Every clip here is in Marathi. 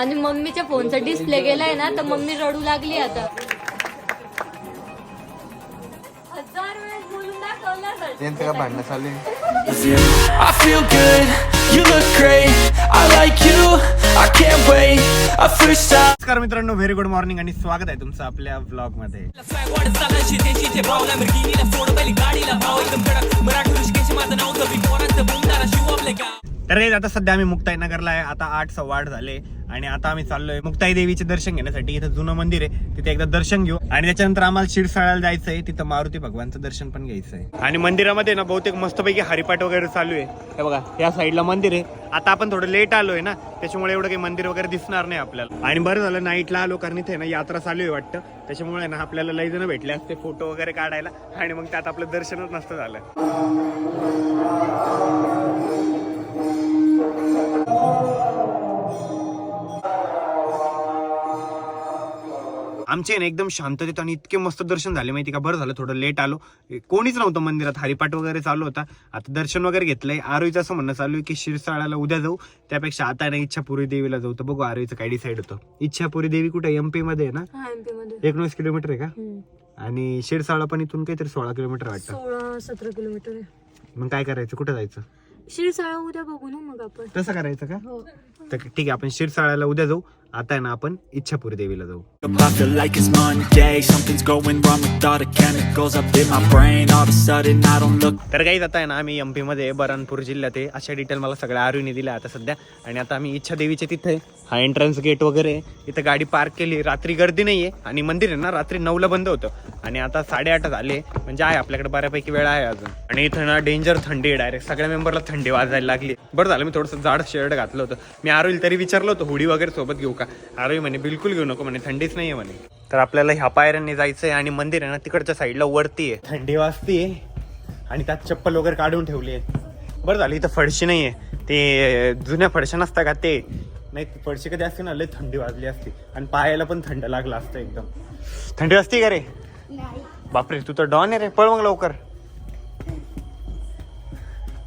आणि मम्मीच्या फोनचा डिस्प्ले गेलाय ना तर मम्मी रडू लागली आता हजार वेळेस बोलून दाखवलं त्यांचं का भांडणं चालू आहे? I feel good, you look great. I like you, I can't wait. A first time. नमस्कार मित्रांनो व्हेरी गुड मॉर्निंग आणि स्वागत आहे तुमचं आपल्या ब्लॉगमध्ये तर guys, आता सध्या आम्ही मुक्ताई नगरला आहे आता आठ सव्वा आठ झाले आणि आता आम्ही चाललोय मुक्ताई देवीचे दर्शन घेण्यासाठी. इथं जुनं मंदिर आहे. तिथे एकदा दर्शन घेऊ. आणि त्याच्यानंतर आम्हाला शिरसाळ्याला जायचं आहे तिथं मारुती भगवानचं दर्शन पण घ्यायचं आहे आणि मंदिरामध्ये ना बहुतेक मस्तपैकी हरिपाठ वगैरे चालू आहे. हे बघा या साईडला मंदिर आहे. आता आपण थोडं लेट आलोय ना त्याच्यामुळे एवढं काही मंदिर वगैरे दिसणार नाही आपल्याला. आणि बरं झालं नाईटला आलो कारण इथे ना यात्रा चालू आहे वाटतं. त्याच्यामुळे ना आपल्याला लई जण भेटले असते फोटो वगैरे काढायला. आणि मग त्यात आपलं दर्शनच नसतं झालं. आमचे ना एकदम शांततेत आणि इतके मस्त दर्शन झाले माहिती का? बरं झालं थोडं लेट आलो. कोणीच नव्हतं मंदिरात. हरिपाठ वगैरे चालू होता. आता दर्शन वगैरे घेतलंय. आरोईचं असं म्हणणं चालू आहे की शिरसाळ्याला उद्या जाऊ. त्यापेक्षा आता ना इच्छापुरी देवीला जाऊ. तर बघू आरोईचं काय डिसाईड होतं. इच्छापुरी देवी कुठे? एमपी मध्ये आहे ना? हा एकोणीस किलोमीटर आहे का. आणि शिरसाळा पण इथून काहीतरी सोळा किलोमीटर वाटतं. सोळा सतरा किलोमीटर आहे. मग काय करायचं? कुठं जायचं? शिरसाळा उद्या बघू ना मग आपण. तसं करायचं का? हो. तर ठीक आहे आपण शिरसाळ्याला उद्या जाऊ. आता ना आपण इच्छापुरी देवीला जाऊ. I feel like it's Monday. Something's going wrong with all the chemicals up in my brain. All of a sudden, I don't look. तर काही आता आहे ना आम्ही एममध्ये बरणपूर जिल्ह्यात आहे. अशा डिटेल मला सगळ्या आरुनी दिल्या आता सध्या. आणि आता आम्ही इच्छा देवीच्या तिथे हा एंट्रन्स गेट वगैरे. इथं गाडी पार्क केली. रात्री गर्दी नाहीये. आणि मंदिर आहे ना रात्री नऊला बंद होतं. आणि आता साडेआठ झाले. म्हणजे आहे आपल्याकडे बऱ्यापैकी वेळ आहे अजून. आणि इथं ना डेंजर थंडी आहे डायरेक्ट सगळ्या मेंबरला थंडी वाजायला लागली. बरं झालं मी थोडंसं जाड शर्ट घातलं होतं. मी आरोईल तरी विचारलं होतं हुडी वगैरे सोबत घेऊ का आरोही म्हणे बिलकुल घेऊ नको म्हणे थंडीच नाहीये म्हणे. तर आपल्याला ह्या पायऱ्यांनी जायचंय आणि मंदिर आहे ना तिकडच्या साईडला वरती आहे. थंडी वाजतीये आणि त्यात चप्पल वगैरे काढून ठेवली आहे बरं झालं इथं फडशी नाही आहे ते जुन्या फडशा नसता का ते? नाही फडशी कधी असते ना लय थंडी वाजली असती. आणि पायाला पण थंड लागलं असतं एकदम. थंडी वाजते का रे? बापरे तू तर डॉन आहे रे. पळ मग लवकर.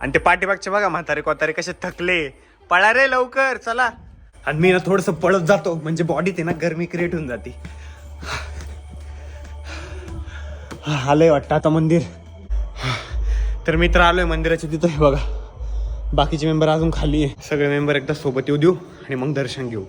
आणि ते पाठीमागचे बघा म्हातारे कोतारे कसे थकले. पळा रे लवकर चला. आणि मी ना थोडस पळत जातो म्हणजे बॉडीत आहे ना गरमी क्रिएट होऊन जाते. आलंय वाटतं आता मंदिर. तर मित्र आलोय मंदिराच्या तिथं हे बघा. बाकीचे मेंबर अजून खाली आहे. सगळे मेंबर एकदा सोबत येऊ देऊ आणि मग दर्शन घेऊ.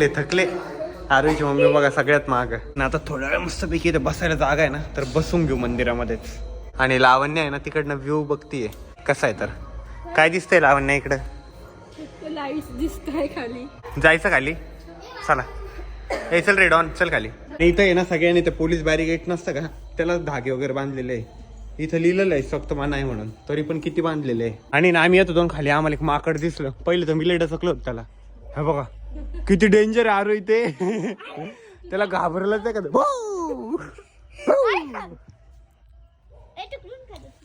थकले थकले. आरोईची मम्मी बघा सगळ्यात महाग ना आता थोड्या वेळ मस्तपैकी इथे बसायला जागा आहे ना तर बसून घेऊ मंदिरामध्येच. आणि लावण्य आहे ना तिकडनं व्ह्यू बघतीये. कसा आहे तर? काय दिसतंय लावण्य इकडं? लाइट दिसताय खाली. जायचं खाली? चला. ए चल रे डॉन चल खाली. इथं आहे ना सगळ्यांनी ते पोलीस बॅरिगेट नसतं का? त्याला धागे वगैरे बांधलेले आहे. इथं लिहिलेलं आहे सक्त मान आहे म्हणून. तरी पण किती बांधलेले आहे. आणि ना आम्ही येतो दोन खाली. आम्हाला एक माकड दिसलं. पहिलं तर मी लेट होतं त्याला. हे बघा. किती डेंजर आरो इथे त्याला घाबरलंच आहे का ते? भाऊ! भाऊ!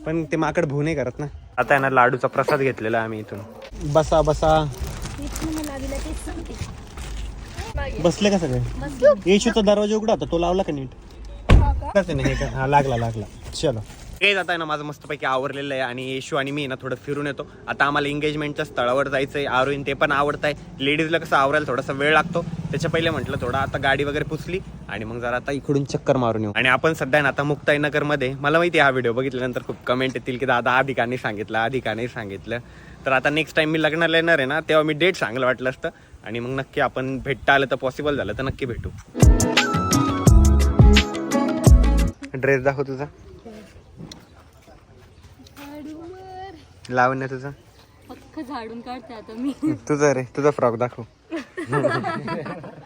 पण ते माकड भू नाही करत ना. आता आहे ना लाडूचा प्रसाद घेतलेला आहे आम्ही इथून. बसा बसा. बसले का सगळे? येशूचा दरवाजा उघडा होता तो लावला का नीट? कसं नाही हे का? हा लागला लागला. चलो. हे जात आहे ना माझं मस्तपैकी आवरलेलं आहे आणि येशू आणि मी ना थोडं फिरून येतो. आता आम्हाला एंगेजमेंटच्या स्थळावर जायचं आहे आरोईन ते पण आवडत आहे लेडीजला कसं आवरायला थोडासा वेळ लागतो. त्याच्या पहिले म्हटलं थोडं आता गाडी वगैरे पुसली आणि मग जरा आता इकडून चक्कर मारून येऊ. आणि आपण सध्या ना आता मुक्ताईनगरमध्ये मला माहिती आहे हा व्हिडिओ बघितल्यानंतर खूप कमेंट येतील की दादा आधी का नाही सांगितलं आधी का नाही सांगितलं. तर आता नेक्स्ट टाइम मी लग्नाला येणार आहे ना तेव्हा मी डेट सांगलं वाटलं असतं. आणि मग नक्की आपण भेटता आलं तर पॉसिबल झालं तर नक्की भेटू. ड्रेस दाखव तुझा. लावण्य तुझा. अख्खं झाडून काढते आता मी. तुझा रे तुझा फ्रॉक दाखव.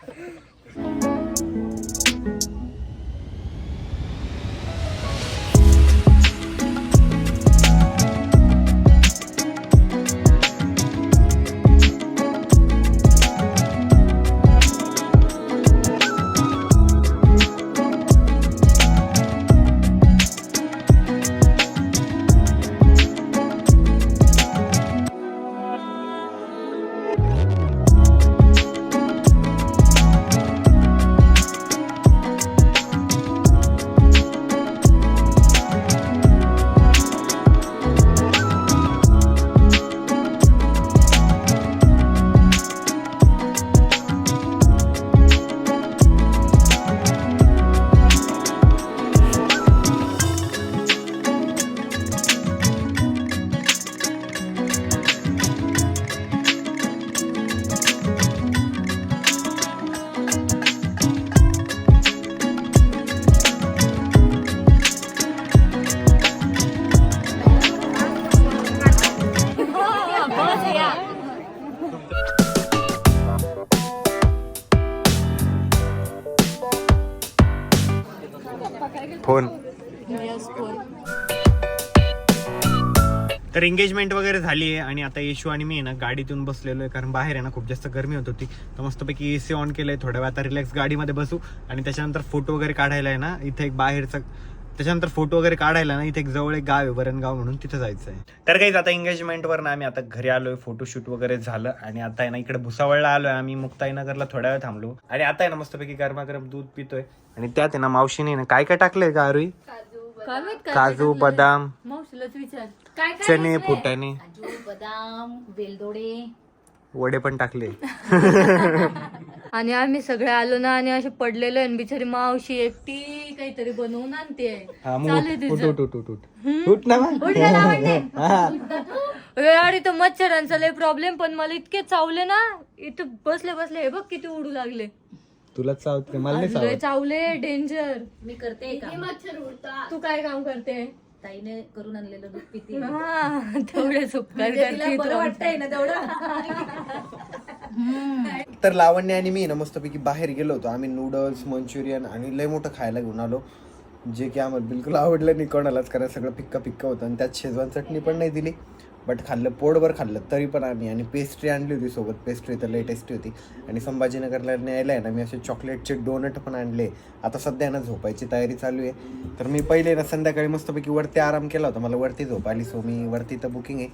तर एंगेजमेंट वगैरे झाली आहे आणि आता येशू आणि मी आहे ना गाडीतून बसलेलो आहे कारण बाहेर आहे ना खूप जास्त गरमी होत होती. तर मस्तपैकी ए सी ऑन केलंय थोड्या वेळ आता रिलॅक्स गाडीमध्ये बसू. आणि त्याच्यानंतर फोटो वगैरे काढायला आहे ना इथे एक बाहेरचा त्याच्यानंतर फोटो वगैरे काढायला ना इथे एक जवळ एक गाव आहे वरणगाव म्हणून तिथं जायचं आहे तर काही आता एंगेजमेंटवर ना आम्ही आता घरी आलोय फोटोशूट वगैरे झालं. आणि आता आहे ना इकडे भुसावळला आलोय आम्ही मुक्ताईनगरला थोड्या वेळ थांबलो. आणि आता आहे ना मस्तपैकी गरमागरम दूध पितोय. आणि त्यात आहे ना मावशीने ना काय काय टाकलंय का अरुई काजू बदाम. मावशीलाच विचार. काय काय चणे फुटाणे. काजू बदाम वेलदोडे. वडे पण टाकले. आणि आम्ही सगळे आलो ना आणि असे पडलेलो आहे आणि बिचारी मावशी एकटी काहीतरी बनवून आणते. हा, मग चालू उठ, तिचं. उठ, उठ, उठ, उठ. उठ ना मग. उठ गं, लावण्य. हा. अरे आणि तो मच्छरांचा लय प्रॉब्लेम पण मला इतके चावले ना इथं बसले बसले हे बघ किती उडू लागले. तुला चावत मला नाही लय चावत. चावले डेंजर मी करते का तू काय काम करते? ताईने करून आणलेलं दूध पिते. हा तेवढेच उपकार म्हणजे तिला करते बरं तू. वाटतंय ना तेवढं. तर लावण्य आणि मी ना मस्तपैकी बाहेर गेलो होतो. आम्ही नूडल्स मंचुरियन आणि लय मोठं खायला घेऊन आलो. जे की आम्हाला बिलकुल आवडलं नाही कोणालाच कारण सगळं पिक्का पिक्का होतं आणि त्यात शेजवान चटणी पण नाही दिली. बट खाल्लं पोटभर खाल्लं तरी पण आम्ही आणि पेस्ट्री आणली होती सोबत. पेस्ट्री तर लय टेस्टी होती. आणि संभाजीनगरला न्यायला आहे ना मी असे चॉकलेटचे डोनट पण आणले. आता सध्या ना झोपायची तयारी चालू आहे. तर मी पहिले ना संध्याकाळी मस्तपैकी वरती आराम केला होता. मला वरती झोप आली सो मी वरती तर बुकिंग आहे.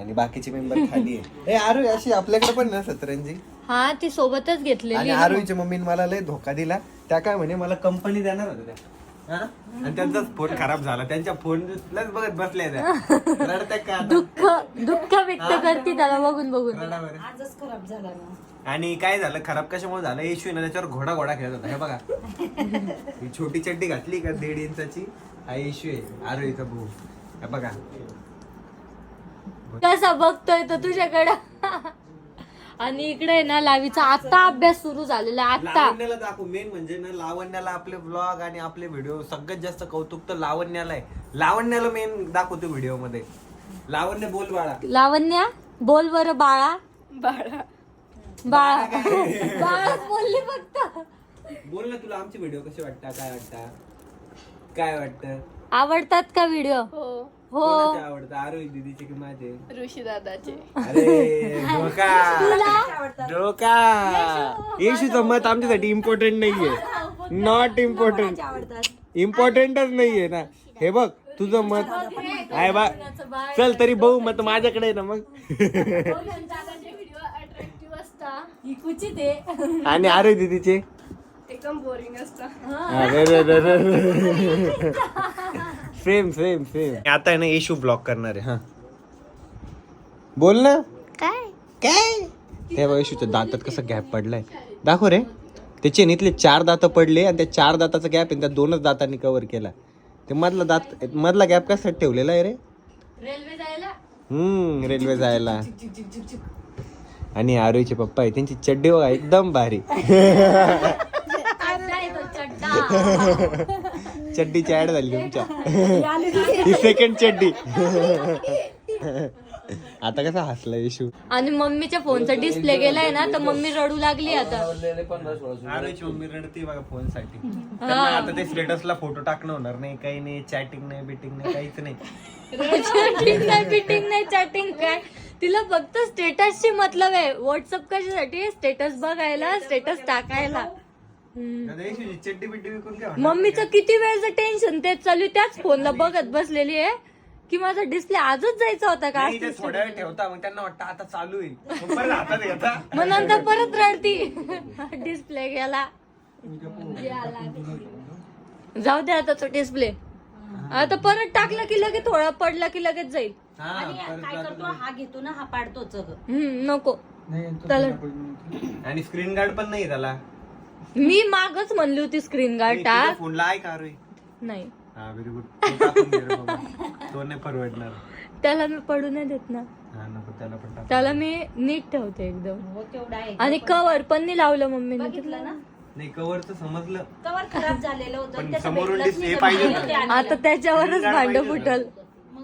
आणि बाकीचे मेंबर खाली आहे. ए आरू अशी आपल्याकडे पण ना सतरंजी? हा ती सोबतच आणि घेतलेली आरोहीच्या मम्मीने मला लय धोका दिला. त्या काय म्हणे मला कंपनी देणार होत्या त्या? आणि त्यांचाच फोन खराब झाला. त्यांच्या फोन बघत बसल्या त्या. रडत्या का आता? दुःख दुःख व्यक्त करते त्याला बघून बघून. रडा बरं. आजच खराब झाला ना. आणि काय झालं? खराब कशामुळे झालं? येशू ना त्याच्यावर घोडा घोडा खेळत होता. हे बघा. ही छोटी चड्डी घातली का दीड इंचाची? हा येशू आहे आरोहीचा भाऊ हे बघा. कसा बघतोय तो तुझ्याकडं? आणि इकडे ना लावीचा आता अभ्यास सुरू झालेला आहे, आता. लावण्याला दाखवू मेन म्हणजे ना लावण्याला आपले ब्लॉग आणि आपले व्हिडिओ सगळ्यात जास्त कौतुक तर लावण्याला आहे. लावण्याला मेन दाखवतो व्हिडिओमध्ये लावण्य बोल बाळा. लावण्या बोल बर बाळा. बाळा. बाळा. बाळा बोलली फक्त. बोल ना तुला आमचे व्हिडिओ कसे वाटतात काय वाटतात? काय वाटतं? आवडतात का व्हिडिओ? हो. कोणाचे आवडतं आरोही दीदीचे की माझे? ऋषी दादाचे अरे डोका डोका येशूचं मत आमच्यासाठी इम्पॉर्टंट नाहीये. नॉट इम्पॉर्टंट इम्पॉर्टंटच नाहीये ना. हे बघ तुझं मत आहे बा. चल तरी भाऊ मत माझ्याकडे आहे ना मग. दादाचे व्हिडिओ अट्रॅक्टिव्ह असता. ही कुचित आहे. आणि आरोही दीदीचे? एकदम बोरिंग असता. सेम सेम सेम आता आहे ना येशू ब्लॉक करणार आहे हा. बोल ना. काय? काय? ते बघ येशूच्या दातात कसं गॅप पडलाय. दाखव रे. त्याचे इथले चार दात पडले आणि त्या चार दाताचा गॅप आहे त्या दोनच दातांनी कव्हर केला. ते मधला दात मधला गॅप कसा ठेवलेला आहे रे? रेल्वे जायला? हम्म रेल्वे जायला. आणि आरोईचे पप्पा आहे त्यांची चड्डी बघा एकदम भारी. चड्डीची ऍड झाली तुमच्या. ही सेकंड चड्डी. आता कसा हसला येशू? आणि मम्मीच्या फोनचा डिस्प्ले गेलाय ना तर मम्मी रडू लागली आता. मम्मी रडते बघा फोनसाठी त्यांना आता ते स्टेटसला फोटो टाकणं होणार नाही काही नाही चॅटिंग नाही बिटिंग नाही काहीच नाही. चॅटिंग नाही फिटिंग नाही चॅटिंग काय? तिला फक्त स्टेटसची मतलब आहे. व्हॉट्सअप कशासाठी? स्टेटस बघायला स्टेटस टाकायला. चड्डी बिड्डी विकून काय होणार? मम्मीचं किती वेळचं टेन्शन तेच चालू त्याच फोनला बघत बसलेली आहे. की माझा डिस्प्ले आजच जायचा होता का? नाही, ते थोड्या वेळ ठेवता मग त्यांना वाटतं आता चालू आहे मग परत हातात घेता मग नंतर परत रडती. डिस्प्ले गेला जाऊ दे आता तो डिस्प्ले आता परत टाकला की लगेच थोडा पडला की लगेच जाईल. हा, परत काय करतो? हा घेतो ना हा पाडतोच अगं. हम्म, नको. त्याला आणि स्क्रीन गार्ड पण नाही त्याला. मी मागच म्हणली होती स्क्रीन गार्ड टाक. फोनला आहे का रे नाही. हा व्हेरी गुड तो नाही परवडणार. त्याला मी पडू नाही देत ना. हा नको त्याला पण टाक त्याला मी नीट ठेवते एकदम. हो तेवढा आहे. आणि कवर पण नाही लावलं मम्मीने. बघितलं ना? नाही कवरचं समजलं. कवर खराब झालेलं होतं पण आणि त्याचं समोरून भेटलंच display नाही पाहिजे तर होतं. ते आणलं. आता त्याच्यावरच भांड फुटल.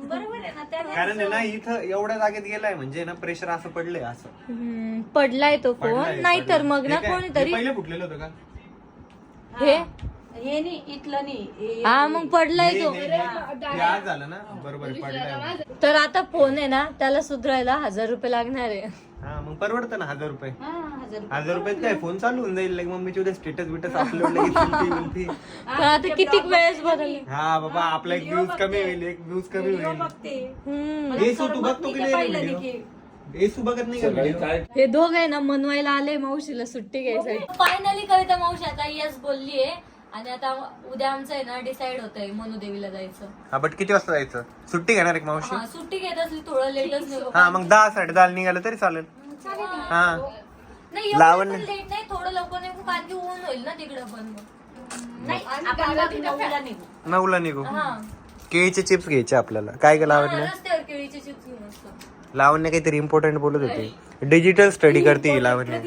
बरोबर आहे ना त्याने कारण आहे ना इथं एवढ्या जागेत गेलाय म्हणजे ना प्रेशर असं पडलंय असं हम्म, पडलाय तो फोन नाही तर पडलाय. मग ना हे काय? कोणीतरी पहिले फुटलेलं होतं का हे हे नाही इथलं नाही हे- मग पडलाय तो. आज झालं ना? बरोबर पडलाय. तर आता फोन आहे ना त्याला सुधरायला हजार रुपये लागणार आहे. हा मग परवडतं ना हजार रुपये? हा, हजार रुपये. हजार रुपयात काय फोन चालू होऊन जाईल like मम्मीची उद्या स्टेटस बिटस अपलोड पण आता किती वेळेस बदलले? हा बाबा आपला एक व्ह्यूज कमी होईल एक व्ह्यूज कमी व्हिडिओ होईल. बघते. येसू तू बघतो की नाही येसू बघत नाही का हे दोघ आहे ना मनवायला आले मावशीला सुट्टी घ्यायसाठी. फायनली कविता मावशी आता यस बोललीये. आणि आता उद्या आमचं आहे ना डिसाइड होत आहे मनुदेवीला जायचं. हा बट किती वाजता जायचं? सुट्टी घेणार एक मावशी? हा सुट्टी घेत असली थोडं लेटच निघू हा मग दहा साडे दहा निघालं तरी चालेल. हा. नाही लावण्य. लेट नाही थोडं लवकर निघू कारण की ऊन होईल ना तिकडं पण मग. नाही आपण मग नऊला निघू. नऊला निघू. हा. केळीचे चिप्स घ्यायचे आपल्याला. काय काय हा, लावण्य रस्त्यावर केळीचे चिप्स घेऊन असतो. लावण्य काहीतरी इम्पॉर्टंट बोलत होती. डिजिटल स्टडी करते ही लावण्य.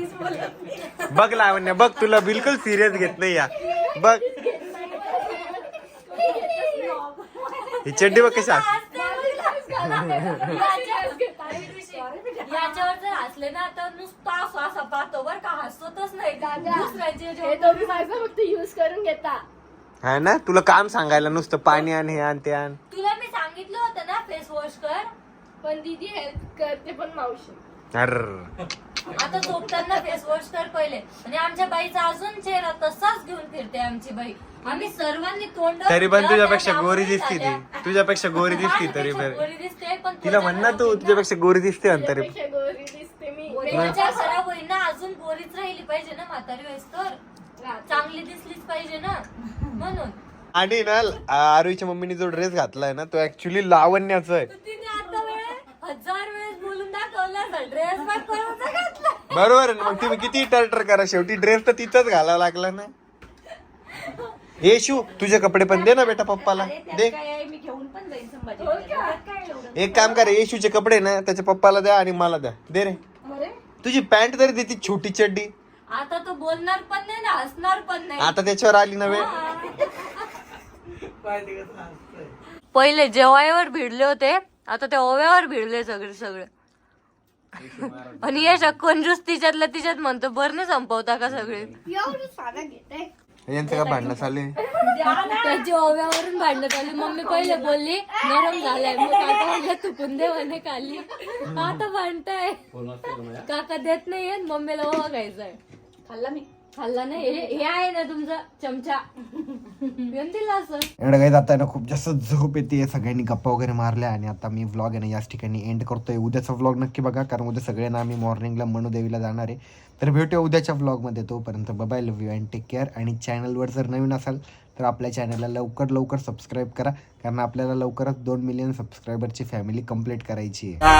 बघ लावण्य बघ तुला बिलकुल सिरियस घेत नाही या. बघ. ही चड्डी बघ कशी असते. याच्यावर जर हसले ना तर नुसतं असं असं पाहतो बर का. हसतच नाही दुसऱ्याचे हे माझं फक्त युज करून घेता. हा ना? तुला काम सांगायला नुसतं पाणी आण हे आण ते आण. तुला मी सांगितलं होतं ना फेस वॉश कर. पण दीदी हेल्प करते पण मावशी. अर्र. आता झोपताना फेस वॉश कर पहिले. आणि आमच्या बाईचा अजून चेहरा तसाच घेऊन फिरते आमची बाई. आम्ही सर्वांनी तोंड तरी पण तुझ्यापेक्षा गोरी दिसती ती. तुझ्यापेक्षा गोरी दिसती तरी पण. गोरी दिसते पण तिला म्हण ना तू तुझ्यापेक्षा गोरी दिसते आणि तरी. पेक्षा गोरी दिसते मी. त्वचा खराब होईल ना अजून गोरीच राहिली पाहिजे ना म्हातारी वयस तर चांगली दिसलीच पाहिजे ना. म्हणून. आणि ना आरुईच्या मम्मीने जो ड्रेस घातलाय ना तो ऍक्च्युली लावण्याचा आहे. तिने आता वेळे हजार वेळेस बरोबर आहे ना मग तुम्ही किती टर्टर करा शेवटी ड्रेस तर तिचाच घालावा लागला ना. हे शू तुझे कपडे पण दे ना बेटा पप्पाला. दे. एवढं? एक काम कर येशूचे कपडे ना त्याच्या पप्पाला द्या आणि मला द्या. दे रे. अरे? तुझी पॅन्ट तरी दे ती छोटी चड्डी. आता तो बोलणार पण नाही ना हसणार पण नाही. आता त्याच्यावर आली नव्हे पहिले जेवायवर भिडले होते आता ते ओव्यावर भिडले सगळे सगळे. आणि यश कंजूस तिच्यातल्या तिच्यात म्हणतो बरं संपवता का सगळे? एवढं साधा घेते यांचं का भांडणं चालले त्याची ओव्यावरून भांडणं चालली मम्मी पहिले बोलली नरम झालाय. मग काका म्हणलं तुकून दे म्हणे खाली. आता भांडताय. काका देत नाहीये मम्मीला ओवा घ्यायचाय खाल्ला मी. खाल्ला नाही. हे हे आहे ना तुमचा चमचा. घेऊन दिला असं. एवढं काही जाता ना खूप जास्त झोप येते. सगळ्यांनी गप्पा वगैरे मारल्या आणि आता मी व्लॉग आहे ना याच ठिकाणी एंड करतोय. उद्याचा व्लॉग नक्की बघा कारण उद्या सगळ्यांना आम्ही मॉर्निंगला मनुदेवीला जाणार आहे. तर भेटूया उद्याच्या व्लॉगमध्ये तोपर्यंत bye love you and take care आणि चॅनलवर जर नवीन असाल तर आपल्या चॅनलला लवकर लवकर सबस्क्राईब करा. कारण आपल्याला लवकरच दोन मिलियन सबस्क्रायबरची फॅमिली कंप्लीट करायची आहे.